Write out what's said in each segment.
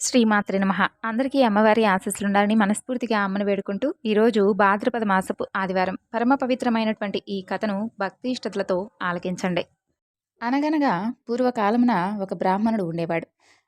శ్రీమాత్రి నమః. అందరికీ అమ్మవారి ఆశీస్సులు ఉండాలని మనస్ఫూర్తిగా అమ్మను వేడుకుంటూ ఈరోజు భాద్రపద మాసపు ఆదివారం పరమ పవిత్రమైనటువంటి ఈ కథను భక్తి ఇష్టతలతో ఆలకించండి. అనగనగా పూర్వకాలమున ఒక బ్రాహ్మణుడు ఉండేవాడు.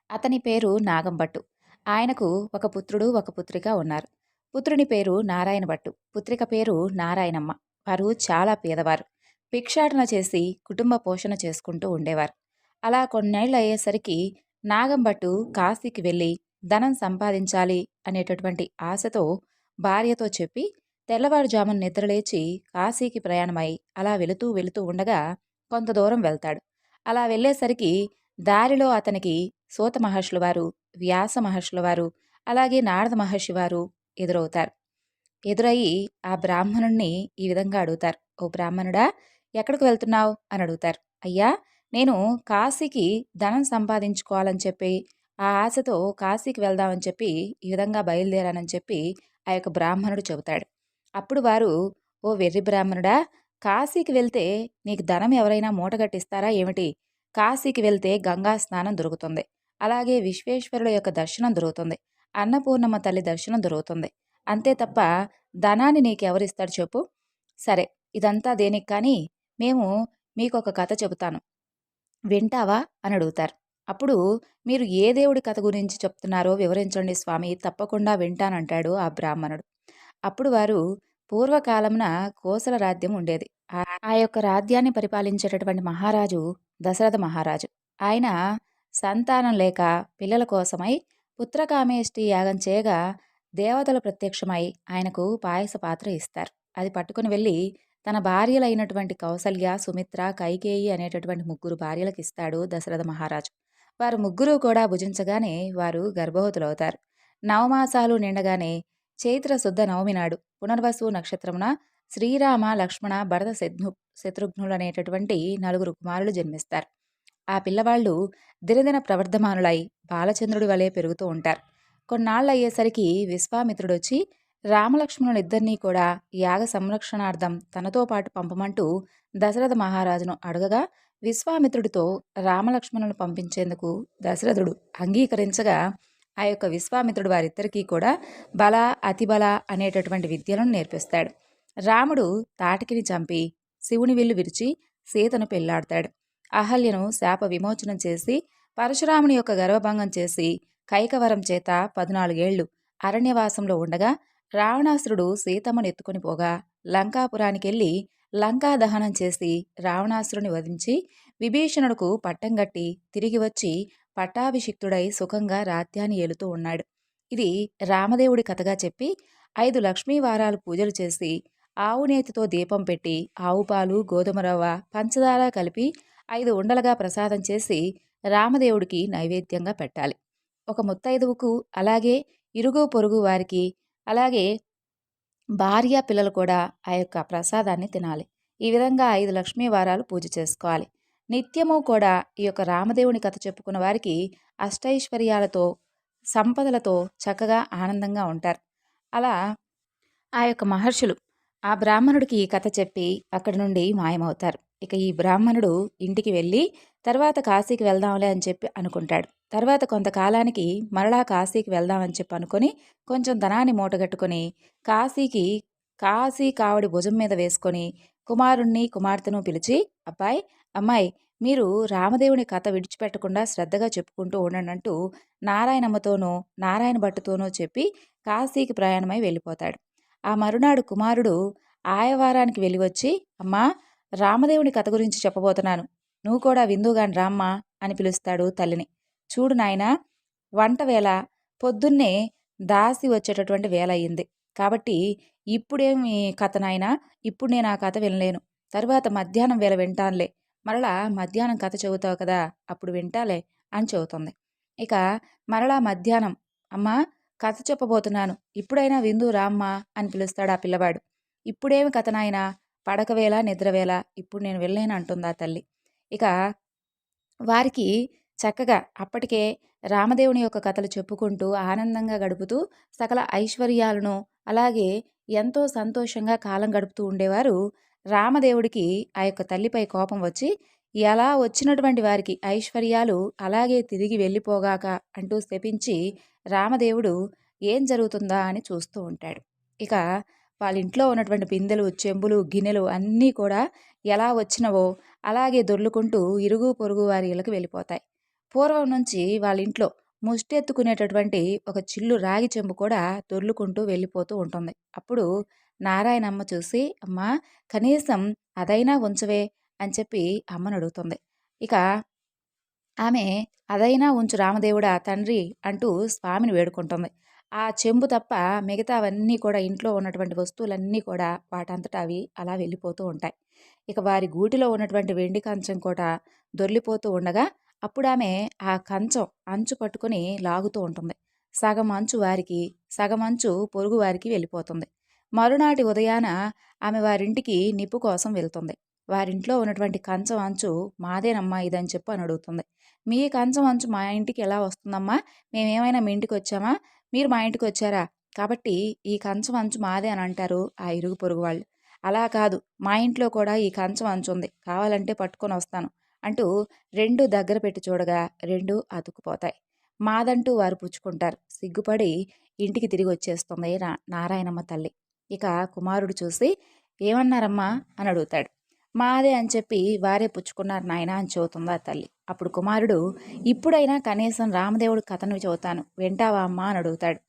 అతని పేరు నాగంభట్టు ఆయనకు ఒక పుత్రుడు ఒక పుత్రిక ఉన్నారు. పుత్రుని పేరు నారాయణ భట్టు పుత్రిక పేరు నారాయణమ్మ. వారు చాలా పేదవారు. భిక్షాటన చేసి కుటుంబ పోషణ చేసుకుంటూ ఉండేవారు. అలా కొన్నేళ్ళు అయ్యేసరికి నాగంబట్టు కాశీకి వెళ్ళి ధనం సంపాదించాలి అనేటటువంటి ఆశతో భార్యతో చెప్పి తెల్లవారుజామున నిద్రలేచి కాశీకి ప్రయాణమై అలా వెళుతూ వెళుతూ ఉండగా కొంత దూరం వెళ్తాడు. అలా వెళ్ళేసరికి దారిలో అతనికి సూత మహర్షుల వారు వ్యాస మహర్షుల వారు అలాగే నారద మహర్షి వారు ఎదురవుతారు. ఎదురయ్యి ఆ బ్రాహ్మణుణ్ణి ఈ విధంగా అడుగుతారు. ఓ బ్రాహ్మణుడా ఎక్కడికి వెళ్తున్నావు? అని అడుగుతారు. అయ్యా నేను కాశీకి ధనం సంపాదించుకోవాలని చెప్పి ఆ ఆశతో కాశీకి వెళ్దామని చెప్పి ఈ విధంగా బయలుదేరానని చెప్పి ఆ యొక్క బ్రాహ్మణుడు చెబుతాడు. అప్పుడు వారు ఓ వెర్రి బ్రాహ్మణుడా కాశీకి వెళ్తే నీకు ధనం ఎవరైనా మూటగట్టిస్తారా ఏమిటి? కాశీకి వెళ్తే గంగా స్నానం దొరుకుతుంది. అలాగే విశ్వేశ్వరుడు యొక్క దర్శనం దొరుకుతుంది. అన్నపూర్ణమ్మ తల్లి దర్శనం దొరుకుతుంది. అంతే తప్ప ధనాన్ని నీకు ఎవరిస్తాడు చెప్పు? సరే ఇదంతా దేనికి కానీ మేము మీకు ఒక కథ చెబుతాను. వింటావా? అని అడుగుతారు. అప్పుడు మీరు ఏ దేవుడి కథ గురించి చెప్తున్నారో వివరించండి స్వామి తప్పకుండా వింటానంటాడు ఆ బ్రాహ్మణుడు. అప్పుడు వారు పూర్వకాలమున కోసల రాజ్యం ఉండేది. ఆ యొక్క రాజ్యాన్ని పరిపాలించేటటువంటి మహారాజు దశరథ మహారాజు. ఆయన సంతానం లేక పిల్లల కోసమై పుత్రకామేష్టి యాగం చేయగా దేవతలు ప్రత్యక్షమై ఆయనకు పాయస పాత్ర ఇస్తారు. అది పట్టుకుని వెళ్ళి తన భార్యలైనటువంటి కౌసల్య సుమిత్ర కైకేయి అనేటటువంటి ముగ్గురు భార్యలకు ఇస్తాడు దశరథ మహారాజు. వారు ముగ్గురు కూడా భుజించగానే వారు గర్భవతులవుతారు. నవమాసాలు నిండగానే చైత్ర శుద్ధ నవమి నాడు పునర్వసు నక్షత్రమున శ్రీరామ లక్ష్మణ భరత శత్రు శత్రుఘ్నులనేటటువంటి నలుగురు కుమారులు జన్మిస్తారు. ఆ పిల్లవాళ్ళు దినదిన ప్రవర్ధమానులై బాలచంద్రుడి వలె పెరుగుతూ ఉంటారు. కొన్నాళ్ళు అయ్యేసరికి విశ్వామిత్రుడు వచ్చి రామలక్ష్మణులిద్దరినీ కూడా యాగ సంరక్షణార్థం తనతో పాటు పంపమంటూ దశరథ మహారాజును అడగగా విశ్వామిత్రుడితో రామలక్ష్మణులను పంపించేందుకు దశరథుడు అంగీకరించగా ఆ యొక్క విశ్వామిత్రుడు వారిద్దరికీ కూడా బల అతిబల అనేటటువంటి విద్యలను నేర్పిస్తాడు. రాముడు తాటికిని చంపి శివుని విల్లు విరిచి సీతను పెళ్ళాడతాడు. అహల్యను శాప విమోచనం చేసి పరశురాముని యొక్క గర్వభంగం చేసి కైకవరం చేత పద్నాలుగేళ్ళు అరణ్యవాసంలో ఉండగా రావణాసురుడు సీతమ్మను ఎత్తుకుని పోగా లంకాపురానికెళ్ళి లంకా దహనం చేసి రావణాసురుని వధించి విభీషణుడుకు పట్టం గట్టి తిరిగి వచ్చి పట్టాభిషిక్తుడై సుఖంగా రాత్యాన్ని ఏలుతూ ఉన్నాడు. ఇది రామదేవుడి కథగా చెప్పి ఐదు లక్ష్మీ వారాలు పూజలు చేసి ఆవు నేతితో దీపం పెట్టి ఆవు పాలు గోధుమ రవ్వ పంచదార కలిపి ఐదు ఉండలుగా ప్రసాదం చేసి రామదేవుడికి నైవేద్యంగా పెట్టాలి. ఒక ముత్తైదువుకు అలాగే ఇరుగు పొరుగు వారికి అలాగే భార్య పిల్లలు కూడా ఆ యొక్క ప్రసాదాన్ని తినాలి. ఈ విధంగా ఐదు లక్ష్మీ వారాలు పూజ చేసుకోవాలి. నిత్యము కూడా ఈ యొక్క రామదేవుని కథ చెప్పుకున్న వారికి అష్టైశ్వర్యాలతో సంపదలతో చక్కగా ఆనందంగా ఉంటారు. అలా ఆ యొక్క మహర్షులు ఆ బ్రాహ్మణుడికి ఈ కథ చెప్పి అక్కడి నుండి మాయమవుతారు. ఇక ఈ బ్రాహ్మణుడు ఇంటికి వెళ్ళి తర్వాత కాశీకి వెళ్దాంలే అని చెప్పి అనుకుంటాడు. తర్వాత కొంతకాలానికి మరలా కాశీకి వెళ్దామని చెప్పి అనుకొని కొంచెం ధనాన్ని మూటగట్టుకొని కాశీకి కాశీ కావడి భుజం మీద వేసుకొని కుమారుణ్ణి కుమార్తెను పిలిచి అబ్బాయి అమ్మాయి మీరు రామదేవుని కథ విడిచిపెట్టకుండా శ్రద్ధగా చెప్పుకుంటూ ఉండండి అంటూ నారాయణమ్మతోనూ నారాయణ భట్టుతోనూ చెప్పి కాశీకి ప్రయాణమై వెళ్ళిపోతాడు. ఆ మరునాడు కుమారుడు ఆయవారానికి వెళ్ళి వచ్చి అమ్మా రామదేవుని కథ గురించి చెప్పబోతున్నాను. నువ్వు కూడా విందుగాని రామ్మా అని పిలుస్తాడు తల్లిని. చూడు నాయనా వంట వేళ పొద్దున్నే దాసి వచ్చేటటువంటి వేల అయ్యింది కాబట్టి ఇప్పుడేమి కథ నాయనా? ఇప్పుడు నేను ఆ కథ వినలేను. తరువాత మధ్యాహ్నం వేళ వింటానులే. మరలా మధ్యాహ్నం కథ చెబుతావు కదా అప్పుడు వింటాలే అని చెబుతుంది. ఇక మరలా మధ్యాహ్నం అమ్మా కథ చెప్పబోతున్నాను. ఇప్పుడైనా విందు రామ్మా అని పిలుస్తాడు ఆ పిల్లవాడు. ఇప్పుడేమి కథ నాయనా? పడకవేళ నిద్రవేళ ఇప్పుడు నేను వెళ్ళలేను అంటుందా తల్లి. ఇక వారికి చక్కగా అప్పటికే రామదేవుని యొక్క కథలు చెప్పుకుంటూ ఆనందంగా గడుపుతూ సకల ఐశ్వర్యాలను అలాగే ఎంతో సంతోషంగా కాలం గడుపుతూ ఉండేవారు. రామదేవుడికి ఆ యొక్క తల్లిపై కోపం వచ్చి ఎలా వచ్చినటువంటి వారికి ఐశ్వర్యాలు అలాగే తిరిగి వెళ్ళిపోగాక అంటూ శపించి రామదేవుడు ఏం జరుగుతుందా? అని చూస్తూ ఉంటాడు. ఇక వాళ్ళ ఇంట్లో ఉన్నటువంటి బిందెలు చెంబులు గిన్నెలు అన్నీ కూడా ఎలా వచ్చినవో అలాగే దొర్లుకుంటూ ఇరుగు పొరుగు వారి ఇళ్ళకి వెళ్ళిపోతాయి. పూర్వం నుంచి వాళ్ళ ఇంట్లో ముష్టెత్తుకునేటటువంటి ఒక చిల్లు రాగి చెంబు కూడా దొర్లుకుంటూ వెళ్ళిపోతూ ఉంటుంది. అప్పుడు నారాయణమ్మ చూసి అమ్మ కనీసం అదైనా ఉంచవే అని చెప్పి అమ్మను అడుగుతుంది. ఇక ఆమె అదైనా ఉంచు రామదేవుడా తండ్రి అంటూ స్వామిని వేడుకుంటుంది. ఆ చెంబు తప్ప మిగతావన్నీ కూడా ఇంట్లో ఉన్నటువంటి వస్తువులన్నీ కూడా వాటంతటా అవి అలా వెళ్ళిపోతూ ఉంటాయి. ఇక వారి గూటిలో ఉన్నటువంటి వెండి కంచం కూడా దొర్లిపోతూ ఉండగా అప్పుడు ఆమె ఆ కంచం అంచు పట్టుకొని లాగుతూ ఉంటుంది. సగం అంచు వారికి సగం అంచు పొరుగు వారికి వెళ్ళిపోతుంది. మరునాటి ఉదయాన ఆమె వారింటికి నిప్పు కోసం వెళ్తుంది. వారింట్లో ఉన్నటువంటి కంచం అంచు మాదేనమ్మా ఇదని చెప్పి అని అడుగుతుంది. మీ కంచం అంచు మా ఇంటికి ఎలా వస్తుందమ్మా? మేమేమైనా మీ ఇంటికి వచ్చామా? మీరు మా ఇంటికి వచ్చారా? కాబట్టి ఈ కంచం అంచు మాదే అని అంటారు ఆ ఇరుగు పొరుగు వాళ్ళు. అలా కాదు మా ఇంట్లో కూడా ఈ కంచం అంచు ఉంది. కావాలంటే పట్టుకొని వస్తాను. అంటూ రెండు దగ్గర పెట్టి చూడగా రెండు అతుక్కుపోతాయి. మాదంటూ వారు పుచ్చుకుంటారు. సిగ్గుపడి ఇంటికి తిరిగి వచ్చేస్తుంది నారాయణమ్మ తల్లి. ఇక కుమారుడు చూసి ఏమన్నారమ్మా? అని అడుగుతాడు. మాదే అని చెప్పి వారే పుచ్చుకున్నారు నాయన అని చెబుతుందా తల్లి. అప్పుడు కుమారుడు ఇప్పుడైనా కనీసం రామదేవుడు కథను చదువుతాను వింటావా అమ్మా? అని అడుగుతాడు.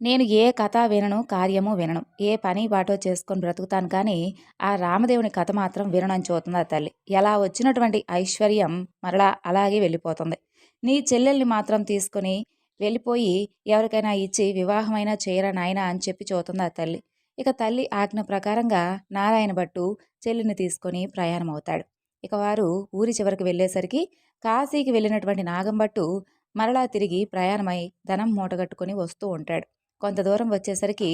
నేను ఏ కథ వినను కార్యము వినను. ఏ పని బాటో చేసుకొని బ్రతుకుతాను కానీ ఆ రామదేవుని కథ మాత్రం వినడం చూతుంది ఆ తల్లి? ఎలా వచ్చినటువంటి ఐశ్వర్యం మరలా అలాగే వెళ్ళిపోతుంది. నీ చెల్లెల్ని మాత్రం తీసుకొని వెళ్ళిపోయి ఎవరికైనా ఇచ్చి వివాహమైనా చేయరా నాయన అని చెప్పి చూతుంది ఆ తల్లి? ఇక తల్లి ఆజ్ఞ ప్రకారంగా నారాయణ భట్టు చెల్లిని తీసుకొని ప్రయాణం అవుతాడు ఇక వారు ఊరి చివరికి వెళ్ళేసరికి కాశీకి వెళ్ళినటువంటి నాగంభట్టు మరలా తిరిగి ప్రయాణమై ధనం మూటగట్టుకుని వస్తూ ఉంటాడు. కొంత దూరం వచ్చేసరికి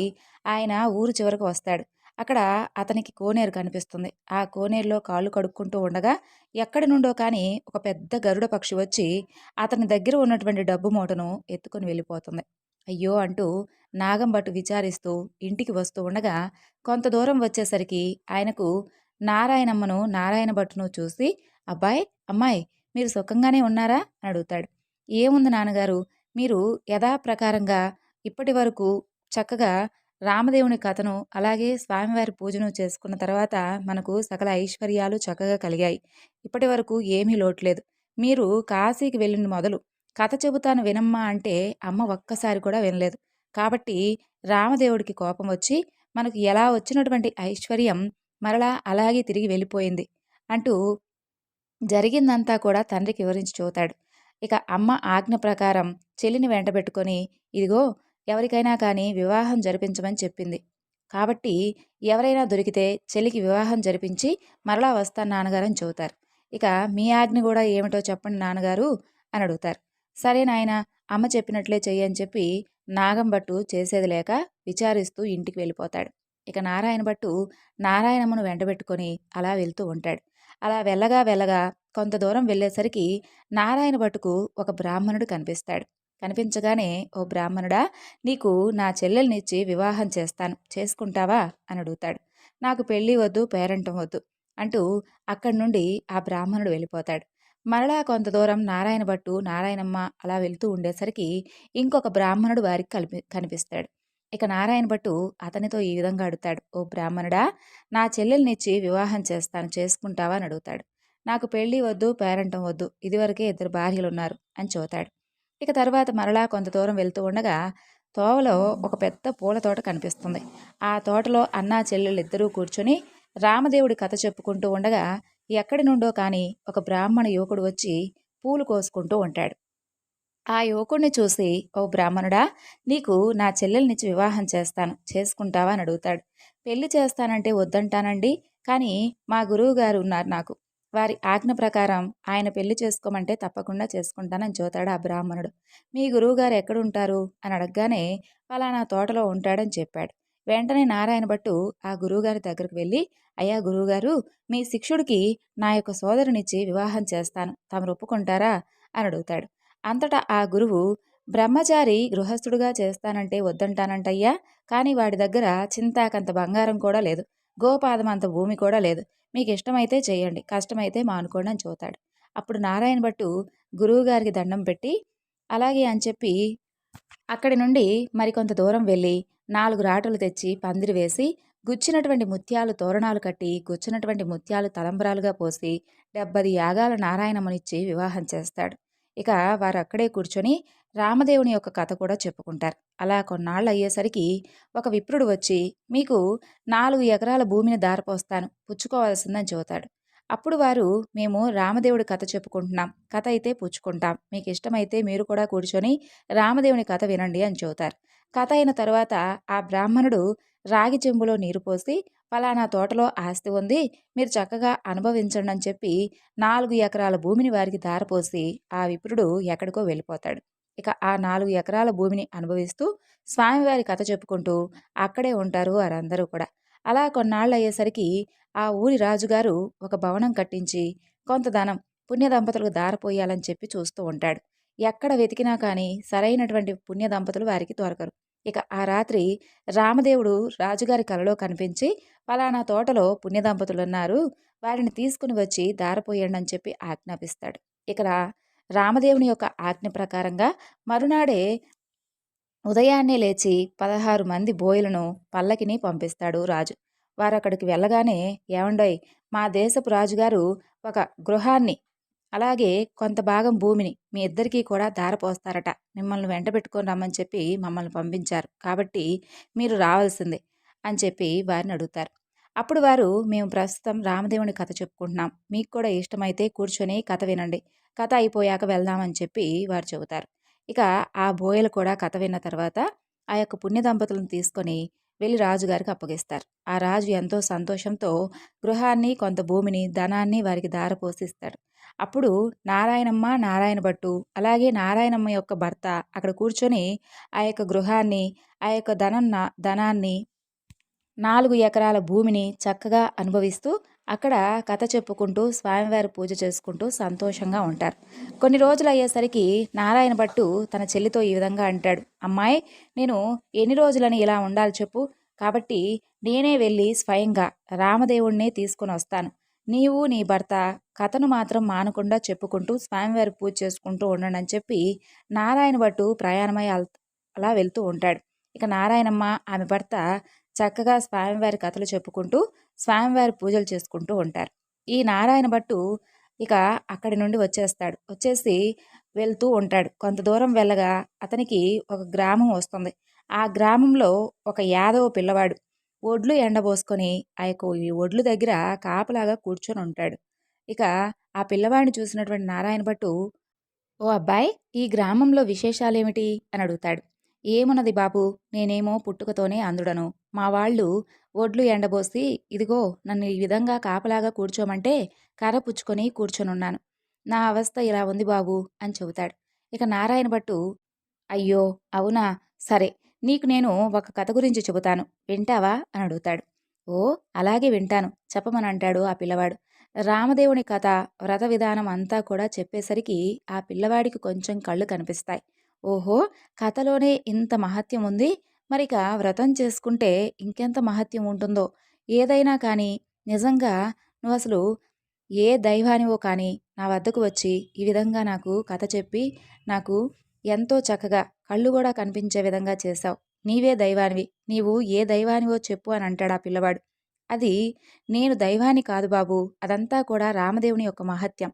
ఆయన ఊరు చివరకు వస్తాడు. అక్కడ అతనికి కోనేరు కనిపిస్తుంది. ఆ కోనేరులో కాళ్ళు కడుక్కుంటూ ఉండగా ఎక్కడి నుండో కానీ ఒక పెద్ద గరుడ పక్షి వచ్చి అతని దగ్గర ఉన్నటువంటి డబ్బు మూటను ఎత్తుకొని వెళ్ళిపోతుంది. అయ్యో అంటూ నాగంభట్టు విచారిస్తూ ఇంటికి వస్తూ ఉండగా కొంత దూరం వచ్చేసరికి ఆయనకు నారాయణమ్మను నారాయణ భట్టును చూసి అబ్బాయి అమ్మాయి మీరు సుఖంగానే ఉన్నారా? అని అడుగుతాడు. ఏముంది నాన్నగారు? మీరు యథాప్రకారంగా ఇప్పటి వరకు చక్కగా రామదేవుని కథను అలాగే స్వామివారి పూజను చేసుకున్న తర్వాత మనకు సకల ఐశ్వర్యాలు చక్కగా కలిగాయి. ఇప్పటి వరకు ఏమీ లోట్లేదు మీరు కాశీకి వెళ్ళిన మొదలు కథ చెబుతాను వినమ్మా అంటే అమ్మ ఒక్కసారి కూడా వినలేదు. కాబట్టి రామదేవుడికి కోపం వచ్చి మనకు ఎలా వచ్చినటువంటి ఐశ్వర్యం మరలా అలాగే తిరిగి వెళ్ళిపోయింది అంటూ జరిగిందంతా కూడా తండ్రికి వివరించి చూతాడు ఇక అమ్మ ఆజ్ఞ ప్రకారం చెల్లిని వెంటబెట్టుకొని ఇదిగో ఎవరికైనా కానీ వివాహం జరిపించమని చెప్పింది. కాబట్టి ఎవరైనా దొరికితే చెల్లికి వివాహం జరిపించి మరలా వస్తాను నాన్నగారని చెబుతారు. ఇక మీ ఆజ్ఞ కూడా ఏమిటో చెప్పండి నాన్నగారు అని అడుగుతారు. సరే నాయన అమ్మ చెప్పినట్లే చెయ్యని చెప్పి నాగంభట్టు చేసేది లేక విచారిస్తూ ఇంటికి వెళ్ళిపోతాడు. ఇక నారాయణ భట్టు నారాయణమ్మను వెంటబెట్టుకొని అలా వెళ్తూ ఉంటాడు. అలా వెళ్ళగా వెళ్ళగా కొంత దూరం వెళ్ళేసరికి నారాయణ భట్టుకు ఒక బ్రాహ్మణుడు కనిపిస్తాడు. కనిపించగానే ఓ బ్రాహ్మణుడా నీకు నా చెల్లెల్నిచ్చి వివాహం చేస్తాను. చేసుకుంటావా? అని అడుగుతాడు. నాకు పెళ్ళి వద్దు పేరంటం వద్దు అంటూ అక్కడి నుండి ఆ బ్రాహ్మణుడు వెళ్ళిపోతాడు. మరలా కొంత దూరం నారాయణ భట్టు నారాయణమ్మ అలా వెళ్తూ ఉండేసరికి ఇంకొక బ్రాహ్మణుడు వారికి కలిపి కనిపిస్తాడు. ఇక నారాయణ భట్టు అతనితో ఈ విధంగా అడుగుతాడు. ఓ బ్రాహ్మణుడా నా చెల్లెల్నిచ్చి వివాహం చేస్తాను. చేసుకుంటావా? అని అడుగుతాడు. నాకు పెళ్ళి వద్దు పేరంటం వద్దు. ఇదివరకే ఇద్దరు భార్యలు ఉన్నారు అని చూతాడు ఇక తర్వాత మరలా కొంత దూరం వెళ్తూ ఉండగా తోవలో ఒక పెద్ద పూల తోట కనిపిస్తుంది. ఆ తోటలో అన్నా చెల్లెళ్ళు ఇద్దరూ కూర్చొని రామదేవుడి కథ చెప్పుకుంటూ ఉండగా ఎక్కడి నుండో కానీ ఒక బ్రాహ్మణ యువకుడు వచ్చి పూలు కోసుకుంటూ ఉంటాడు. ఆ యువకుడిని చూసి ఓ బ్రాహ్మణుడా నీకు నా చెల్లెల్నిచ్చి వివాహం చేస్తాను. చేసుకుంటావా? అని అడుగుతాడు. పెళ్ళి చేస్తానంటే వద్దంటానండి కానీ మా గురువు గారు ఉన్నారు నాకు. వారి ఆజ్ఞ ప్రకారం ఆయన పెళ్ళి చేసుకోమంటే తప్పకుండా చేసుకుంటానని చూతాడు ఆ బ్రాహ్మణుడు. మీ గురువుగారు ఎక్కడుంటారు? అని అడగగానే ఫలానా తోటలో ఉంటాడని చెప్పాడు. వెంటనే నారాయణ భట్టు ఆ గురువుగారి దగ్గరకు వెళ్ళి అయ్యా గురువుగారు మీ శిక్షుడికి నా యొక్క సోదరునిచ్చి వివాహం చేస్తాను. తమరు ఒప్పుకుంటారా? అని అడుగుతాడు. అంతటా ఆ గురువు బ్రహ్మచారి గృహస్థుడుగా చేస్తానంటే వద్దంటానంటయ్యా. కానీ వాడి దగ్గర చింతాకంత బంగారం కూడా లేదు. గోపాదం అంత భూమి కూడా లేదు. మీకు ఇష్టమైతే చేయండి కష్టమైతే మానుకోండి అని చూతాడు. అప్పుడు నారాయణ భట్టు గురువుగారికి దండం పెట్టి అలాగే అని చెప్పి అక్కడి నుండి మరికొంత దూరం వెళ్ళి నాలుగు రాటలు తెచ్చి పందిరి వేసి గుచ్చినటువంటి ముత్యాలు తోరణాలు కట్టి గుచ్చినటువంటి ముత్యాలు తలంబరాలుగా పోసి డెబ్బది యాగాల నారాయణమునిచ్చి వివాహం చేస్తాడు. ఇక వారు అక్కడే కూర్చొని రామదేవుని యొక్క కథ కూడా చెప్పుకుంటారు. అలా కొన్నాళ్ళు అయ్యేసరికి ఒక విప్రుడు వచ్చి మీకు నాలుగు ఎకరాల భూమిని దారపోస్తాను పుచ్చుకోవాల్సిందని చెబుతాడు. అప్పుడు వారు మేము రామదేవుడి కథ చెప్పుకుంటున్నాం కథ అయితే పుచ్చుకుంటాం మీకు ఇష్టమైతే మీరు కూడా కూర్చొని రామదేవుని కథ వినండి అని చెబుతారు. కథ అయిన తరువాత ఆ బ్రాహ్మణుడు రాగి చెంబులో నీరు పోసి ఫలానా తోటలో ఆస్తి ఉంది మీరు చక్కగా అనుభవించండి అని చెప్పి నాలుగు ఎకరాల భూమిని వారికి దారపోసి ఆ విప్రుడు ఎక్కడికో వెళ్ళిపోతాడు. ఇక ఆ నాలుగు ఎకరాల భూమిని అనుభవిస్తూ స్వామివారి కథ చెప్పుకుంటూ అక్కడే ఉంటారు వారందరూ కూడా. అలా కొన్నాళ్ళు అయ్యేసరికి ఆ ఊరి రాజుగారు ఒక భవనం కట్టించి కొంత ధనం పుణ్య దంపతులకు దారపోయాలని చెప్పి చూస్తూ ఉంటాడు. ఎక్కడ వెతికినా కానీ సరైనటువంటి పుణ్య దంపతులు వారికి దొరకరు. ఇక ఆ రాత్రి రామదేవుడు రాజుగారి కలలో కనిపించి ఫలానా తోటలో పుణ్య దంపతులు ఉన్నారు వారిని తీసుకుని వచ్చి దారపోయండి అని చెప్పి ఆజ్ఞాపిస్తాడు. ఇక్కడ రామదేవుని యొక్క ఆజ్ఞ ప్రకారంగా మరునాడే ఉదయాన్నే లేచి పదహారు మంది బోయలను పల్లకిని పంపిస్తాడు రాజు. వారు అక్కడికి వెళ్ళగానే ఏమండోయ్ మా దేశపు రాజుగారు ఒక గృహాన్ని అలాగే కొంత భాగం భూమిని మీ ఇద్దరికీ కూడా దారపోస్తారట మిమ్మల్ని వెంట పెట్టుకొని రమ్మని చెప్పి మమ్మల్ని పంపించారు. కాబట్టి మీరు రావాల్సిందే అని చెప్పి వారిని అడుగుతారు. అప్పుడు వారు మేము ప్రస్తుతం రామదేవుని కథ చెప్పుకుంటున్నాం. మీకు కూడా ఇష్టమైతే కూర్చొని కథ వినండి. కథ అయిపోయాక వెళ్దామని చెప్పి వారు చెబుతారు. ఇక ఆ బోయలు కూడా కథ విన్న తర్వాత ఆ యొక్క పుణ్య దంపతులను తీసుకొని వెళ్ళి రాజుగారికి అప్పగిస్తారు. ఆ రాజు ఎంతో సంతోషంతో గృహాన్ని కొంత భూమిని ధనాన్ని వారికి దారపోసిస్తాడు అప్పుడు నారాయణమ్మ నారాయణ భట్టు అలాగే నారాయణమ్మ యొక్క భర్త అక్కడ కూర్చొని ఆ యొక్క గృహాన్ని ఆ యొక్క ధనం ధనాన్ని నాలుగు ఎకరాల భూమిని చక్కగా అనుభవిస్తూ అక్కడ కథ చెప్పుకుంటూ స్వామివారి పూజ చేసుకుంటూ సంతోషంగా ఉంటారు. కొన్ని రోజులు అయ్యేసరికి నారాయణ భట్టు తన చెల్లితో ఈ విధంగా అంటాడు. అమ్మాయి నేను ఎన్ని రోజులని ఇలా ఉండాలి చెప్పు. కాబట్టి నేనే వెళ్ళి స్వయంగా రామదేవుణ్ణి తీసుకుని వస్తాను. నీవు నీ భర్త కథను మాత్రం మానకుండా చెప్పుకుంటూ స్వామివారి పూజ చేసుకుంటూ ఉండండి అని చెప్పి నారాయణ భట్టు ప్రయాణమై అలా వెళ్తూ ఉంటాడు. ఇక నారాయణమ్మ ఆమె భర్త చక్కగా స్వామివారి కథలు చెప్పుకుంటూ స్వామివారి పూజలు చేసుకుంటూ ఉంటారు. ఈ నారాయణ భట్టు ఇక అక్కడి నుండి వచ్చేస్తాడు. వచ్చేసి వెళ్తూ ఉంటాడు. కొంత దూరం వెళ్ళగా అతనికి ఒక గ్రామం వస్తుంది. ఆ గ్రామంలో ఒక యాదవ పిల్లవాడు ఒడ్లు ఎండబోసుకొని ఆ యొక్క ఈ ఒడ్లు దగ్గర కాపలాగా కూర్చొని ఉంటాడు. ఇక ఆ పిల్లవాడిని చూసినటువంటి నారాయణ భట్టు ఓ అబ్బాయి ఈ గ్రామంలో విశేషాలేమిటి? అని అడుగుతాడు. ఏమున్నది బాబు? నేనేమో పుట్టుకతోనే అందుడను మా వాళ్ళు ఒడ్లు ఎండబోసి ఇదిగో నన్ను ఈ విధంగా కాపలాగా కూర్చోమంటే కర్ర పుచ్చుకొని కూర్చొనున్నాను. నా అవస్థ ఇలా ఉంది బాబు? అని చెబుతాడు. ఇక నారాయణ భట్టు అయ్యో అవునా? సరే నీకు నేను ఒక కథ గురించి చెబుతాను. వింటావా? అని అడుగుతాడు. ఓ అలాగే వింటాను. చెప్పమని అంటాడు ఆ పిల్లవాడు. రామదేవుని కథ వ్రత విధానం అంతా కూడా చెప్పేసరికి ఆ పిల్లవాడికి కొంచెం కళ్ళు కనిపిస్తాయి. ఓహో! కథలోనే ఇంత మహత్యం ఉంది. మరిక వ్రతం చేసుకుంటే ఇంకెంత మహత్యం ఉంటుందో? ఏదైనా కానీ నిజంగా నువ్వు అసలు ఏ దైవానివో కానీ నా వద్దకు వచ్చి ఈ విధంగా నాకు కథ చెప్పి నాకు ఎంతో చక్కగా కళ్ళు కూడా కనిపించే విధంగా చేశావు. నీవే దైవానివి. నీవు ఏ దైవానివో చెప్పు అని అంటాడు ఆ పిల్లవాడు. అది నేను దైవాన్ని కాదు బాబు. అదంతా కూడా రామదేవుని యొక్క మహత్యం.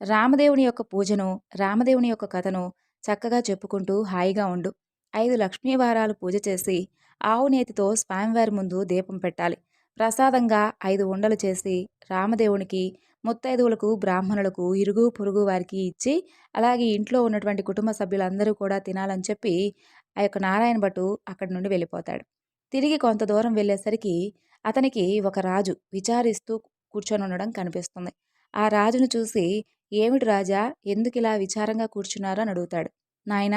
రామదేవుని యొక్క పూజను రామదేవుని యొక్క కథను చక్కగా చెప్పుకుంటూ హాయిగా ఉండు. ఐదు లక్ష్మీవారాలు పూజ చేసి ఆవు నేతితో స్వామివారి ముందు దీపం పెట్టాలి. ప్రసాదంగా ఐదు ఉండలు చేసి రామదేవునికి ముత్తైదువులకు బ్రాహ్మణులకు ఇరుగు పొరుగు వారికి ఇచ్చి అలాగే ఇంట్లో ఉన్నటువంటి కుటుంబ సభ్యులందరూ కూడా తినాలని చెప్పి ఆ యొక్క నారాయణ భటు అక్కడి నుండి వెళ్ళిపోతాడు. తిరిగి కొంత దూరం వెళ్ళేసరికి అతనికి ఒక రాజు విచారిస్తూ కూర్చొని ఉండడం కనిపిస్తుంది. ఆ రాజును చూసి ఏమిటి రాజా? ఎందుకు ఇలా విచారంగా కూర్చున్నారు అని అడుగుతాడు. నాయన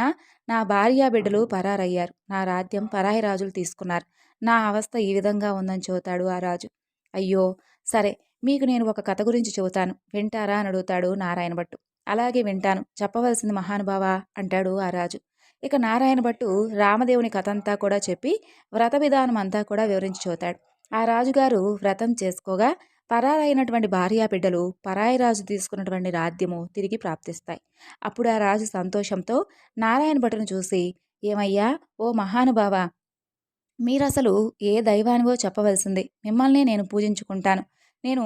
నా భార్య బిడ్డలు పరారయ్యారు. నా రాజ్యం పరాయి రాజులు తీసుకున్నారు. నా అవస్థ ఈ విధంగా ఉందని చెబుతాడు ఆ రాజు. అయ్యో సరే మీకు నేను ఒక కథ గురించి చెబుతాను. వింటారా? అని అడుగుతాడు నారాయణ భట్టు. అలాగే వింటాను. చెప్పవలసింది మహానుభావ? అంటాడు ఆ రాజు. ఇక నారాయణ భట్టు రామదేవుని కథ అంతా కూడా చెప్పి వ్రత విధానం అంతా కూడా వివరించి చూతాడు ఆ రాజుగారు వ్రతం చేసుకోగా పరారైనటువంటి భార్యా బిడ్డలు పరాయి రాజు తీసుకున్నటువంటి రాజ్యము తిరిగి ప్రాప్తిస్తాయి. అప్పుడు ఆ రాజు సంతోషంతో నారాయణ భటును చూసి ఏమయ్యా ఓ మహానుభావ మీరసలు ఏ దైవానివో చెప్పవలసింది. మిమ్మల్ని నేను పూజించుకుంటాను. నేను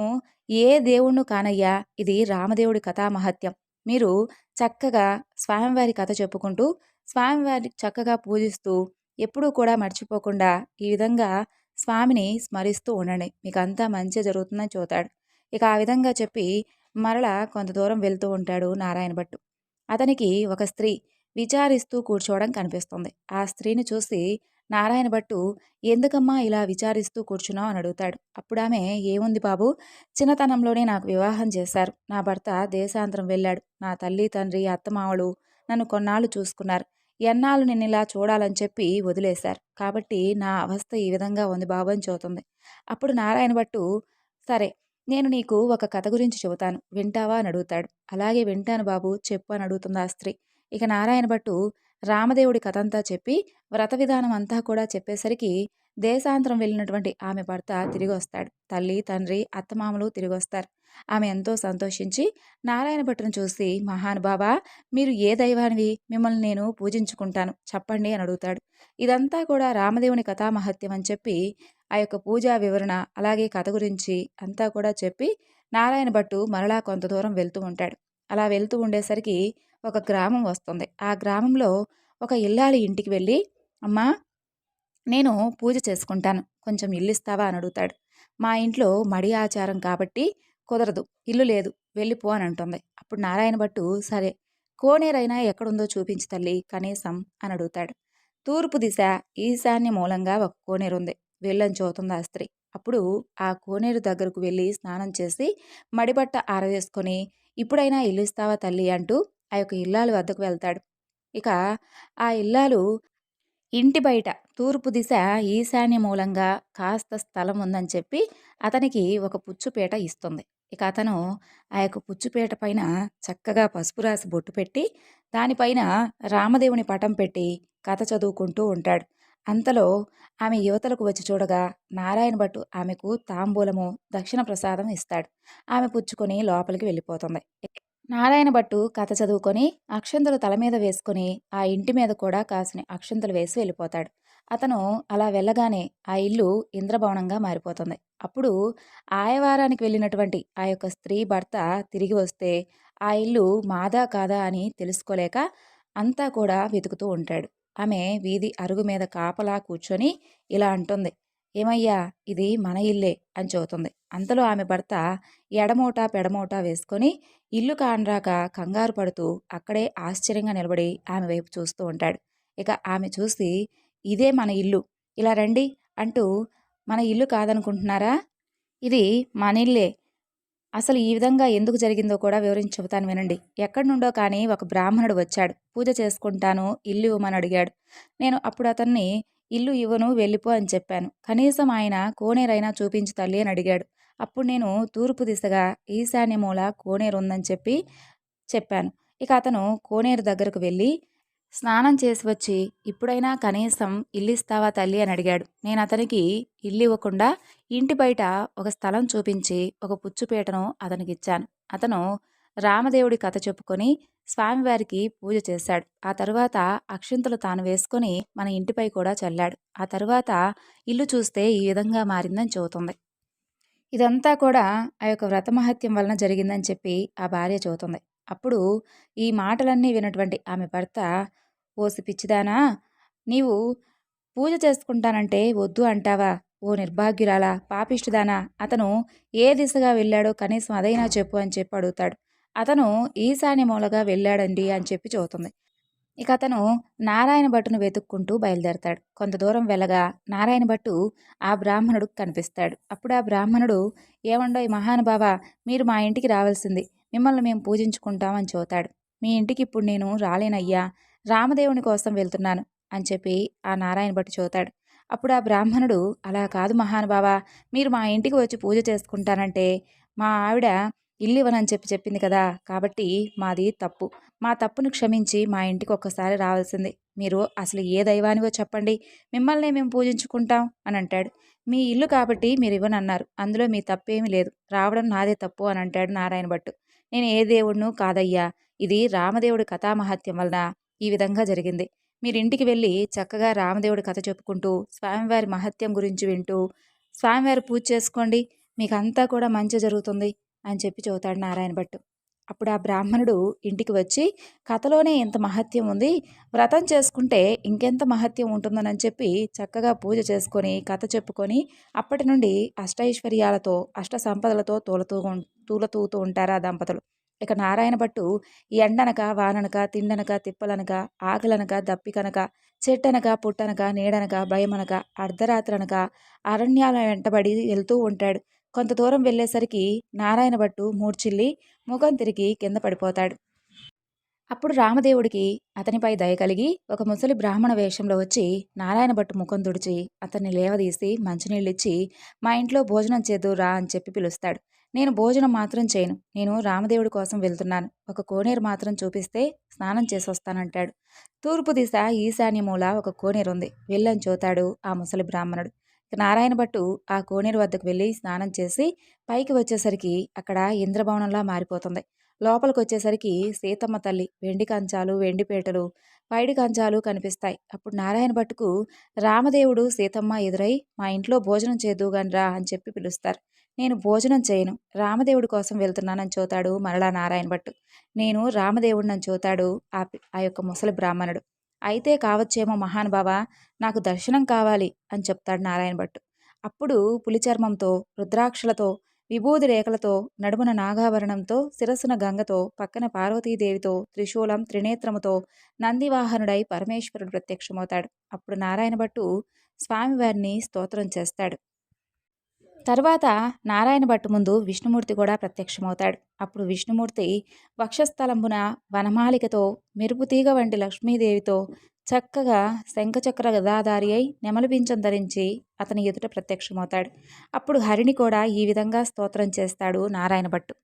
ఏ దేవుణ్ణు కానయ్యా. ఇది రామదేవుడి కథామహత్యం. మీరు చక్కగా స్వామివారి కథ చెప్పుకుంటూ స్వామివారి చక్కగా పూజిస్తూ ఎప్పుడూ కూడా మర్చిపోకుండా ఈ విధంగా స్వామిని స్మరిస్తూ ఉండండి. మీకు అంతా మంచి జరుగుతుందని చూతాడు. ఇక ఆ విధంగా చెప్పి మరలా కొంత దూరం వెళ్తూ ఉంటాడు నారాయణ భట్టు. అతనికి ఒక స్త్రీ విచారిస్తూ కూర్చోవడం కనిపిస్తుంది. ఆ స్త్రీని చూసి నారాయణ భట్టు ఎందుకమ్మా ఇలా విచారిస్తూ కూర్చున్నావు? అని అడుగుతాడు. అప్పుడు ఆమె ఏముంది బాబు చిన్నతనంలోనే నాకు వివాహం చేశారు. నా భర్త దేశాంతరం వెళ్ళాడు. నా తల్లి తండ్రి అత్తమామలు నన్ను కొన్నాళ్ళు చూసుకున్నారు. ఎన్నాళ్ళు నేను ఇలా చూడాలని చెప్పి వదిలేశారు. కాబట్టి నా అవస్థ ఈ విధంగా ఉంది బాబు అని చూతుంది అప్పుడు నారాయణ భట్టు సరే నేను నీకు ఒక కథ గురించి చెబుతాను. వింటావా అని అడుగుతాడు. అలాగే వింటాను బాబు చెప్పు అని అడుగుతుంది ఆ స్త్రీ. ఇక నారాయణ భట్టు రామదేవుడి కథ అంతా చెప్పి వ్రత విధానం అంతా కూడా చెప్పేసరికి దేశాంతరం వెళ్ళినటువంటి ఆమె భర్త తిరిగి వస్తాడు తల్లి తండ్రి అత్తమామలు తిరిగి వస్తారు ఆమె ఎంతో సంతోషించి నారాయణ భట్టును చూసి మహానుభావా మీరు ఏ దైవానివి? మిమ్మల్ని నేను పూజించుకుంటాను. చెప్పండి అని అడుగుతాడు. ఇదంతా కూడా రామదేవుని కథామహత్యం అని చెప్పి ఆ యొక్క పూజా వివరణ అలాగే కథ గురించి అంతా కూడా చెప్పి నారాయణ భట్టు మరలా కొంత దూరం వెళ్తూ ఉంటాడు. అలా వెళ్తూ ఉండేసరికి ఒక గ్రామం వస్తుంది. ఆ గ్రామంలో ఒక ఇల్లాలి ఇంటికి వెళ్ళి అమ్మా నేను పూజ చేసుకుంటాను. కొంచెం ఇల్లు ఇస్తావా? అని అడుగుతాడు. మా ఇంట్లో మడి ఆచారం కాబట్టి కుదరదు. ఇల్లు లేదు. వెళ్ళిపో అని అంటుంది. అప్పుడు నారాయణ భట్టు సరే కోనేరైనా ఎక్కడుందో చూపించి తల్లి కనీసం అని అడుగుతాడు. తూర్పు దిశ ఈశాన్య మూలంగా ఒక కోనేరు ఉంది. వెళ్ళని చూతుంది ఆ స్త్రీ. అప్పుడు ఆ కోనేరు దగ్గరకు వెళ్ళి స్నానం చేసి మడిబట్ట ఆరవేసుకొని ఇప్పుడైనా ఇల్లు ఇస్తావా తల్లి? అంటూ ఆ యొక్క ఇల్లాలు వద్దకు వెళ్తాడు. ఇక ఆ ఇల్లాలు ఇంటి బయట తూర్పు దిశ ఈశాన్య మూలంగా కాస్త స్థలం ఉందని చెప్పి అతనికి ఒక పుచ్చుపేట ఇస్తుంది. ఇక అతను ఆ యొక్క పుచ్చుపేట పైన చక్కగా పసుపు రాసి బొట్టు పెట్టి దానిపైన రామదేవుని పటం పెట్టి కథ చదువుకుంటూ ఉంటాడు. అంతలో ఆమె యువతలకు వచ్చి చూడగా నారాయణ భట్టు ఆమెకు తాంబూలము దక్షిణ ప్రసాదం ఇస్తాడు. ఆమె పుచ్చుకొని లోపలికి వెళ్ళిపోతుంది. నారాయణ భట్టు కథ చదువుకొని అక్షంతలు తల మీద వేసుకొని ఆ ఇంటి మీద కూడా కాసిన అక్షంతలు వేసి వెళ్ళిపోతాడు. అతను అలా వెళ్ళగానే ఆ ఇల్లు ఇంద్రభవనంగా మారిపోతుంది. అప్పుడు ఆయవారానికి వెళ్ళినటువంటి ఆ యొక్క స్త్రీ భర్త తిరిగి వస్తే ఆ ఇల్లు మాదా కాదా అని తెలుసుకోలేక అంతా కూడా వెతుకుతూ ఉంటాడు. ఆమె వీధి అరుగు మీద కాపలా కూర్చొని ఇలా అంటుంది ఏమయ్యా ఇది మన ఇల్లే అని చెబుతుంది. అంతలో ఆమె భర్త ఎడమోట పెడమోట వేసుకొని ఇల్లు కానరాక కంగారు పడుతూ అక్కడే ఆశ్చర్యంగా నిలబడి ఆమె వైపు చూస్తూ ఉంటాడు. ఇక ఆమె చూసి ఇదే మన ఇల్లు. ఇలా రండి అంటూ మన ఇల్లు కాదనుకుంటున్నారా? ఇది మన ఇల్లే. అసలు ఈ విధంగా ఎందుకు జరిగిందో కూడా వివరించి చెబుతాను వినండి. ఎక్కడి నుండో కానీ ఒక బ్రాహ్మణుడు వచ్చాడు. పూజ చేసుకుంటాను ఇల్లు ఇవ్వమని అడిగాడు. నేను అప్పుడు అతన్ని ఇల్లు ఇవ్వను వెళ్ళిపో అని చెప్పాను. కనీసం ఆయన కోనేరైనా చూపించు తల్లి అని అడిగాడు. అప్పుడు నేను తూర్పు దిశగా ఈశాన్య మూల కోనేరు ఉందని చెప్పి చెప్పాను. ఇక అతను కోనేరు దగ్గరకు వెళ్ళి స్నానం చేసి వచ్చి ఇప్పుడైనా కనీసం ఇల్లు ఇస్తావా తల్లి? అని అడిగాడు. నేను అతనికి ఇల్లు ఇవ్వకుండా ఇంటి బయట ఒక స్థలం చూపించి ఒక పుచ్చుపీటను అతనికి ఇచ్చాను అతను రామదేవుడి కథ చెప్పుకొని స్వామివారికి పూజ చేశాడు. ఆ తరువాత అక్షింతలు తాను వేసుకొని మన ఇంటిపై కూడా చల్లాడు. ఆ తరువాత ఇల్లు చూస్తే ఈ విధంగా మారిందని చెబుతుంది. ఇదంతా కూడా ఆ యొక్క వ్రతమహత్యం వలన జరిగిందని చెప్పి ఆ భార్య చెబుతుంది. అప్పుడు ఈ మాటలన్నీ వినటువంటి ఆమె భర్త ఓసి పిచ్చిదానా నీవు పూజ చేసుకుంటానంటే వద్దు అంటావా? ఓ నిర్భాగ్యురాలా పాపిష్టిదానా అతను ఏ దిశగా వెళ్ళాడో కనీసం అదైనా చెప్పు అని చెప్పి అడుగుతాడు. అతను ఈశాన్య మూలగా వెళ్ళాడండి అని చెప్పి చెబుతుంది. ఇక అతను నారాయణ భట్టును వెతుక్కుంటూ బయలుదేరతాడు. కొంత దూరం వెళ్ళగా నారాయణ భట్టు ఆ బ్రాహ్మణుడు కనిపిస్తాడు. అప్పుడు ఆ బ్రాహ్మణుడు ఏమండో ఈ మహానుభావ మీరు మా ఇంటికి రావాల్సింది. మిమ్మల్ని మేము పూజించుకుంటామని చూతాడు మీ ఇంటికి ఇప్పుడు నేను రాలేనయ్యా. రామదేవుని కోసం వెళ్తున్నాను అని చెప్పి ఆ నారాయణ భట్టు చూతాడు అప్పుడు ఆ బ్రాహ్మణుడు అలా కాదు మహానుభావ మీరు మా ఇంటికి వచ్చి పూజ చేసుకుంటానంటే మా ఆవిడ ఇల్లు ఇవ్వనని చెప్పి చెప్పింది కదా. కాబట్టి మాది తప్పు. మా తప్పును క్షమించి మా ఇంటికి ఒక్కసారి రావాల్సింది. మీరు అసలు ఏ దైవానివో చెప్పండి. మిమ్మల్నే మేము పూజించుకుంటాం అని అంటాడు. మీ ఇల్లు కాబట్టి మీరు ఇవ్వనన్నారు. అందులో మీ తప్పేమీ లేదు. రావడం నాదే తప్పు అని అంటాడు నారాయణ భట్టు. నేను ఏ దేవుడును కాదయ్యా. ఇది రామదేవుడి కథామహత్యం వలన ఈ విధంగా జరిగింది. మీరు ఇంటికి వెళ్ళి చక్కగా రామదేవుడి కథ చెప్పుకుంటూ స్వామివారి మహత్యం గురించి వింటూ స్వామివారి పూజ చేసుకోండి. మీకంతా కూడా మంచి జరుగుతుంది అని చెప్పి చెబుతాడు నారాయణ భట్టు. అప్పుడు ఆ బ్రాహ్మణుడు ఇంటికి వచ్చి కథలోనే ఇంత మహత్యం ఉంది. వ్రతం చేసుకుంటే ఇంకెంత మహత్యం ఉంటుందని చెప్పి చక్కగా పూజ చేసుకొని కథ చెప్పుకొని అప్పటి నుండి అష్టైశ్వర్యాలతో అష్ట సంపదలతో తూలతూ తూలతూతూ ఉంటారు ఆ దంపతులు. ఇక నారాయణ భట్టు ఎండనక వాననక తిండనక తిప్పలనక ఆకలనక దప్పికనక చెట్టనక పుట్టనక నీడనక భయమనక అర్ధరాత్రనక అరణ్యాల వెంటబడి వెళ్తూ ఉంటాడు. కొంత దూరం వెళ్ళేసరికి నారాయణ భట్టు మూర్చిల్లి ముఖం తిరిగి కింద పడిపోతాడు. అప్పుడు రామదేవుడికి అతనిపై దయ కలిగి ఒక ముసలి బ్రాహ్మణ వేషంలో వచ్చి నారాయణ భట్టు ముఖం తుడిచి అతన్ని లేవదీసి మంచినీళ్ళిచ్చి మా ఇంట్లో భోజనం చేద్దు రా అని చెప్పి పిలుస్తాడు. నేను భోజనం మాత్రం చేయను. నేను రామదేవుడి కోసం వెళ్తున్నాను. ఒక కోనేరు మాత్రం చూపిస్తే స్నానం చేసి వస్తానంటాడు తూర్పు దిశ ఈశాన్యమూల ఒక కోనేరు ఉంది వెళ్ళని చూతాడు ఆ ముసలి బ్రాహ్మణుడు. నారాయణ భట్టు ఆ కోనేరు వద్దకు వెళ్ళి స్నానం చేసి పైకి వచ్చేసరికి అక్కడ ఇంద్రభవనంలా మారిపోతుంది. లోపలికి వచ్చేసరికి సీతమ్మ తల్లి వెండి కంచాలు వెండిపేటలు పైడి కంచాలు కనిపిస్తాయి. అప్పుడు నారాయణ భట్టుకు రామదేవుడు సీతమ్మ ఎదురై మా ఇంట్లో భోజనం చేదుగాని రా అని చెప్పి పిలుస్తారు. నేను భోజనం చేయను. రామదేవుడి కోసం వెళ్తున్నానని చూతాడు మరలా నారాయణ భట్టు. నేను రామదేవుడినని చూతాడు ఆ ఆ యొక్క ముసలి బ్రాహ్మణుడు. అయితే కావచ్చేమో మహానుభావ నాకు దర్శనం కావాలి అని చెప్తాడు నారాయణ భట్టు. అప్పుడు పులిచర్మంతో రుద్రాక్షలతో విభూది రేఖలతో నడుమున నాగాభరణంతో శిరస్సున గంగతో పక్కన పార్వతీదేవితో త్రిశూలం త్రినేత్రముతో నందివాహనుడై పరమేశ్వరుడు ప్రత్యక్షమవుతాడు. అప్పుడు నారాయణ భట్టు స్వామివారిని స్తోత్రం చేస్తాడు. తర్వాత నారాయణ భట్టు ముందు విష్ణుమూర్తి కూడా ప్రత్యక్షమవుతాడు. అప్పుడు విష్ణుమూర్తి వక్షస్థలంబున వనమాలికతో మెరుపుతీగ వంటి లక్ష్మీదేవితో చక్కగా శంఖచక్ర గదాదారి అయి నెమలిపించం ధరించి అతని ఎదుట ప్రత్యక్షమవుతాడు. అప్పుడు హరిని కూడా ఈ విధంగా స్తోత్రం చేస్తాడు నారాయణ భట్టు.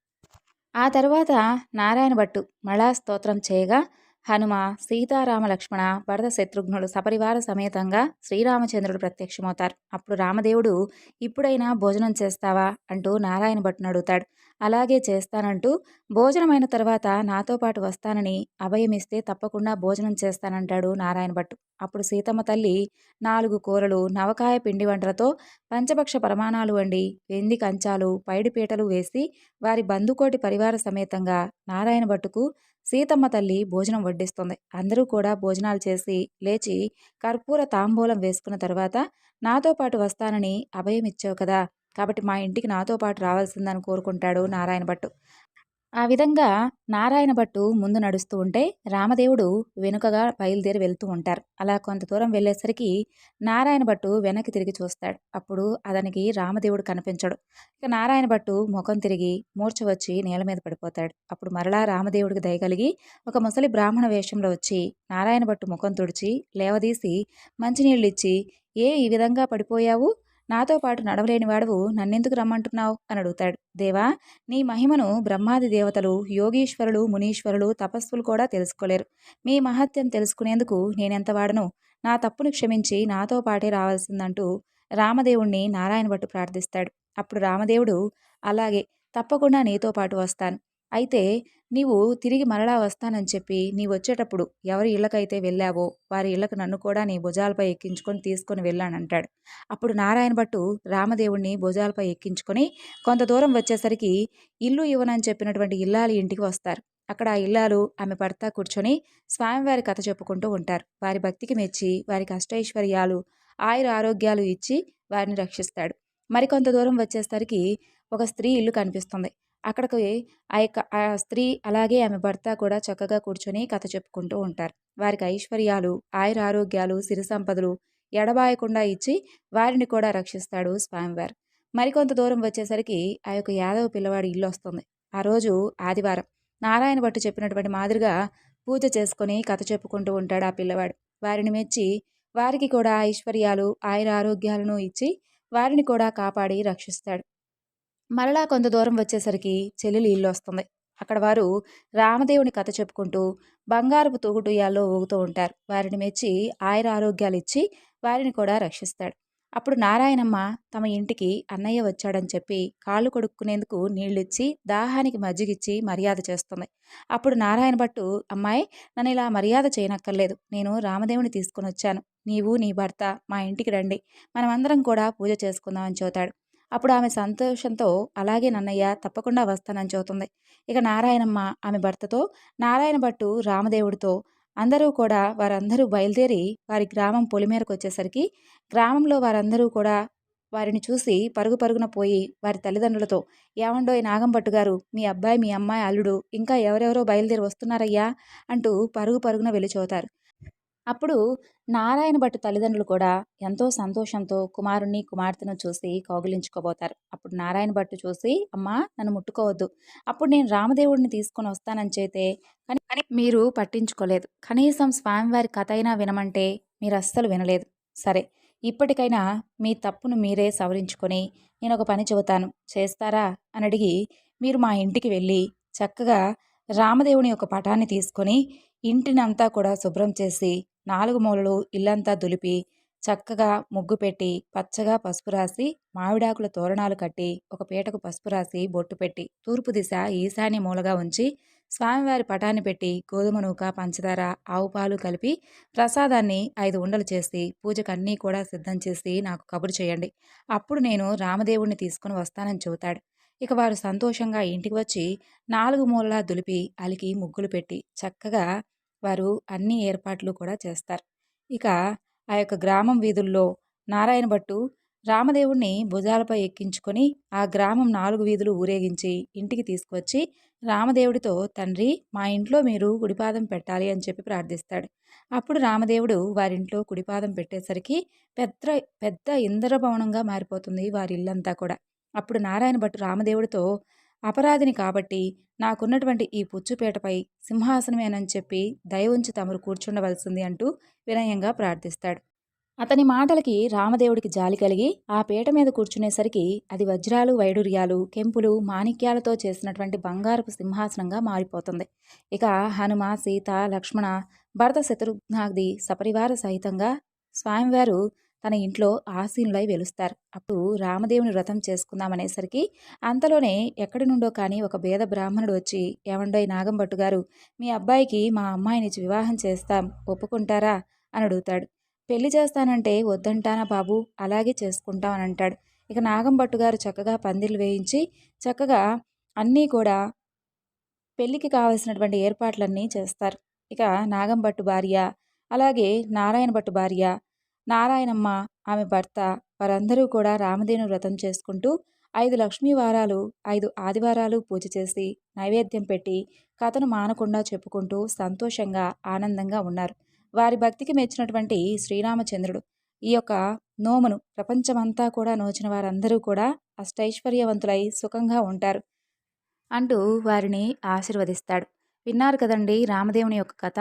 ఆ తర్వాత నారాయణ భట్టు మళ్ళా స్తోత్రం చేయగా హనుమ సీతారామ లక్ష్మణ భరత శత్రుఘ్నుడు సపరివార సమేతంగా శ్రీరామచంద్రుడు ప్రత్యక్షమవుతారు. అప్పుడు రామదేవుడు ఇప్పుడైనా భోజనం చేస్తావా? అంటూ నారాయణ భట్టును అడుగుతాడు. అలాగే చేస్తానంటూ భోజనమైన తర్వాత నాతో పాటు వస్తానని అభయమిస్తే తప్పకుండా భోజనం చేస్తానంటాడు నారాయణ భట్టు. అప్పుడు సీతమ్మ తల్లి నాలుగు కూరలు నవకాయ పిండి వంటలతో పంచపక్ష ప్రమాణాలు వండి వెండి కంచాలు పైడిపీటలు వేసి వారి బంధుకోటి పరివార సమేతంగా నారాయణ భట్టుకు సీతమ్మ తల్లి భోజనం వడ్డిస్తుంది. అందరూ కూడా భోజనాలు చేసి లేచి కర్పూర తాంబూలం వేసుకున్న తర్వాత నాతో పాటు వస్తానని అభయం ఇచ్చావు కదా కాబట్టి మా ఇంటికి నాతో పాటు రావాల్సిందని కోరుకుంటాడు నారాయణ భట్టు. ఆ విధంగా నారాయణ భట్టు ముందు నడుస్తూ ఉంటే రామదేవుడు వెనుకగా బయలుదేరి వెళ్తూ ఉంటారు. అలా కొంత దూరం వెళ్ళేసరికి నారాయణ భట్టు వెనక్కి తిరిగి చూస్తాడు. అప్పుడు అతనికి రామదేవుడు కనిపించడు. ఇక నారాయణ భట్టు ముఖం తిరిగి మూర్చ వచ్చి నేల మీద పడిపోతాడు. అప్పుడు మరలా రామదేవుడికి దయగలిగి ఒక ముసలి బ్రాహ్మణ వేషంలో వచ్చి నారాయణ భట్టు ముఖం తుడిచి లేవదీసి మంచినీళ్ళు ఇచ్చి ఏ ఈ విధంగా పడిపోయావు? నాతో పాటు నడవలేని వాడవు నన్నెందుకు రమ్మంటున్నావు? అని అడుగుతాడు. దేవా నీ మహిమను బ్రహ్మాది దేవతలు యోగీశ్వరులు మునీశ్వరులు తపస్సులు కూడా తెలుసుకోలేరు. మీ మహత్యం తెలుసుకునేందుకు నేనెంత వాడను? నా తప్పును క్షమించి నాతో పాటే రావాల్సిందంటూ రామదేవుణ్ణి నారాయణ భట్టు ప్రార్థిస్తాడు. అప్పుడు రామదేవుడు అలాగే తప్పకుండా నీతో పాటు వస్తాను. అయితే నీవు తిరిగి మరలా వస్తానని చెప్పి నీ వచ్చేటప్పుడు ఎవరి ఇళ్ళకైతే వెళ్ళావో వారి ఇళ్ళకు నన్ను కూడా నీ భుజాలపై ఎక్కించుకొని తీసుకొని వెళ్ళానంటాడు. అప్పుడు నారాయణ భట్టు రామదేవుణ్ణి భుజాలపై ఎక్కించుకొని కొంత దూరం వచ్చేసరికి ఇల్లు ఇవ్వనని చెప్పినటువంటి ఇల్లాలి ఇంటికి వస్తారు. అక్కడ ఆ ఇల్లాలు ఆమె భర్త కూర్చొని స్వామివారి కథ చెప్పుకుంటూ ఉంటారు. వారి భక్తికి మెచ్చి వారికి అష్టైశ్వర్యాలు ఆయుర ఆరోగ్యాలు ఇచ్చి వారిని రక్షిస్తాడు. మరికొంత దూరం వచ్చేసరికి ఒక స్త్రీ ఇల్లు కనిపిస్తుంది. అక్కడికి ఆ యొక్క ఆ స్త్రీ అలాగే ఆమె భర్త కూడా చక్కగా కూర్చొని కథ చెప్పుకుంటూ ఉంటారు. వారికి ఐశ్వర్యాలు ఆయుర ఆరోగ్యాలు సిరి సంపదలు ఎడబాయకుండా ఇచ్చి వారిని కూడా రక్షిస్తాడు స్వామివారు. మరికొంత దూరం వచ్చేసరికి ఆ యొక్క యాదవ పిల్లవాడి ఇల్లు వస్తుంది. ఆ రోజు ఆదివారం. నారాయణ భట్టు చెప్పినటువంటి మాదిరిగా పూజ చేసుకొని కథ చెప్పుకుంటూ ఉంటాడు ఆ పిల్లవాడు. వారిని మెచ్చి వారికి కూడా ఐశ్వర్యాలు ఆయుర ఆరోగ్యాలను ఇచ్చి వారిని కూడా కాపాడి రక్షిస్తాడు. మరలా కొంత దూరం వచ్చేసరికి చెల్లెలు ఇల్లు వస్తుంది. అక్కడ వారు రామదేవుని కథ చెప్పుకుంటూ బంగారపు తూగుటుయ్యాల్లో ఊగుతూ ఉంటారు. వారిని మెచ్చి ఆయుర ఆరోగ్యాలు ఇచ్చి వారిని కూడా రక్షిస్తాడు. అప్పుడు నారాయణమ్మ తమ ఇంటికి అన్నయ్య వచ్చాడని చెప్పి కాళ్ళు కొడుక్కునేందుకు నీళ్ళిచ్చి దాహానికి మజ్జిగిచ్చి మర్యాద చేస్తుంది. అప్పుడు నారాయణ భట్టు అమ్మాయి నన్ను ఇలా మర్యాద చేయనక్కర్లేదు. నేను రామదేవుని తీసుకుని వచ్చాను నీవు నీ భర్త మా ఇంటికి రండి. మనమందరం కూడా పూజ చేసుకుందామని చూతాడు అప్పుడు ఆమె సంతోషంతో అలాగే నన్నయ్య తప్పకుండా వస్తానని చెబుతుంది. ఇక నారాయణమ్మ ఆమె భర్తతో నారాయణ భట్టు రామదేవుడితో అందరూ కూడా వారందరూ బయలుదేరి వారి గ్రామం పొలిమేరకు వచ్చేసరికి గ్రామంలో వారందరూ కూడా వారిని చూసి పరుగు పరుగున పోయి వారి తల్లిదండ్రులతో ఏమండోయ్ నాగంపట్టు గారు మీ అబ్బాయి మీ అమ్మాయి అల్లుడు ఇంకా ఎవరెవరో బయలుదేరి వస్తున్నారయ్యా అంటూ పరుగు పరుగున వెళ్ళి చూతారు అప్పుడు నారాయణ భట్టు తల్లిదండ్రులు కూడా ఎంతో సంతోషంతో కుమారుణ్ణి కుమార్తెను చూసి కౌగిలించుకోబోతారు. అప్పుడు నారాయణ భట్టు చూసి అమ్మా నన్ను ముట్టుకోవద్దు. అప్పుడు నేను రామదేవుడిని తీసుకొని వస్తానని చేతే కానీ మీరు పట్టించుకోలేదు. కనీసం స్వామివారి కథ అయినా వినమంటే మీరు అస్సలు వినలేదు. సరే ఇప్పటికైనా మీ తప్పును మీరే సవరించుకొని నేను ఒక పని చెబుతాను. చేస్తారా? అని అడిగి మీరు మా ఇంటికి వెళ్ళి చక్కగా రామదేవుని ఒక పటాన్ని తీసుకొని ఇంటినంతా కూడా శుభ్రం చేసి నాలుగు మూలలు ఇల్లంతా దులిపి చక్కగా ముగ్గు పెట్టి పచ్చగా పసుపు రాసి మామిడాకుల తోరణాలు కట్టి ఒక పీటకు పసుపు రాసి బొట్టు పెట్టి తూర్పు దిశ ఈశాన్య మూలగా ఉంచి స్వామివారి పటాన్ని పెట్టి గోధుమ నూక పంచదార ఆవు పాలు కలిపి ప్రసాదాన్ని ఐదు ఉండలు చేసి పూజకు అన్నీ కూడా సిద్ధం చేసి నాకు కబురు చేయండి. అప్పుడు నేను రామదేవుణ్ణి తీసుకుని వస్తానని చెబుతాడు. ఇక వారు సంతోషంగా ఇంటికి వచ్చి నాలుగు మూలలా దులిపి అలికి ముగ్గులు పెట్టి చక్కగా వారు అన్ని ఏర్పాట్లు కూడా చేస్తారు. ఇక ఆ యొక్క గ్రామం వీధుల్లో నారాయణ భట్టు రామదేవుణ్ణి భుజాలపై ఎక్కించుకొని ఆ గ్రామం నాలుగు వీధులు ఊరేగించి ఇంటికి తీసుకువచ్చి రామదేవుడితో తండ్రి మా ఇంట్లో మీరు కుడిపాదం పెట్టాలి అని చెప్పి ప్రార్థిస్తాడు. అప్పుడు రామదేవుడు వారింట్లో కుడిపాదం పెట్టేసరికి పెద్ద పెద్ద ఇంద్రభవనంగా మారిపోతుంది వారి ఇల్లంతా కూడా. అప్పుడు నారాయణ భట్టు రామదేవుడితో అపరాధిని కాబట్టి నాకున్నటువంటి ఈ పుచ్చుపేటపై సింహాసనమేనని చెప్పి దయ ఉంచి తమరు కూర్చుండవలసింది అంటూ వినయంగా ప్రార్థిస్తాడు. అతని మాటలకి రామదేవుడికి జాలి కలిగి ఆ పీట మీద కూర్చునేసరికి అది వజ్రాలు వైడూర్యాలు కెంపులు మాణిక్యాలతో చేసినటువంటి బంగారపు సింహాసనంగా మారిపోతుంది. ఇక హనుమ సీత లక్ష్మణ భరత శత్రుఘ్నాది సపరివార సహితంగా స్వామివారు తన ఇంట్లో ఆసీనులై వెలుస్తారు. అప్పుడు రామదేవుని వ్రతం చేసుకుందామనేసరికి అంతలోనే ఎక్కడి నుండో కానీ ఒక భేద బ్రాహ్మణుడు వచ్చి ఏమండోయ్ నాగంభట్టు గారు మీ అబ్బాయికి మా అమ్మాయిని వివాహం చేస్తాం ఒప్పుకుంటారా? అని అడుగుతాడు. పెళ్ళి చేస్తానంటే వద్దంటానా బాబు? అలాగే చేసుకుంటాం అని అంటాడు. ఇక నాగంభట్టు గారు చక్కగా పందిళ్ళు వేయించి చక్కగా అన్నీ కూడా పెళ్ళికి కావలసినటువంటి ఏర్పాట్లన్నీ చేస్తారు. ఇక నాగంభట్టు భార్య అలాగే నారాయణ భట్టు భార్య నారాయణమ్మ ఆమె భర్త వారందరూ కూడా రామదేవుని వ్రతం చేసుకుంటూ ఐదు లక్ష్మీ వారాలు ఐదు ఆదివారాలు పూజ చేసి నైవేద్యం పెట్టి కథను మానకుండా చెప్పుకుంటూ సంతోషంగా ఆనందంగా ఉన్నారు. వారి భక్తికి మెచ్చినటువంటి శ్రీరామచంద్రుడు. ఈ యొక్క నోమును ప్రపంచమంతా కూడా నోచిన వారందరూ కూడా అష్టైశ్వర్యవంతులై సుఖంగా ఉంటారు అంటూ వారిని ఆశీర్వదిస్తాడు. విన్నారు కదండి రామదేవుని యొక్క కథ?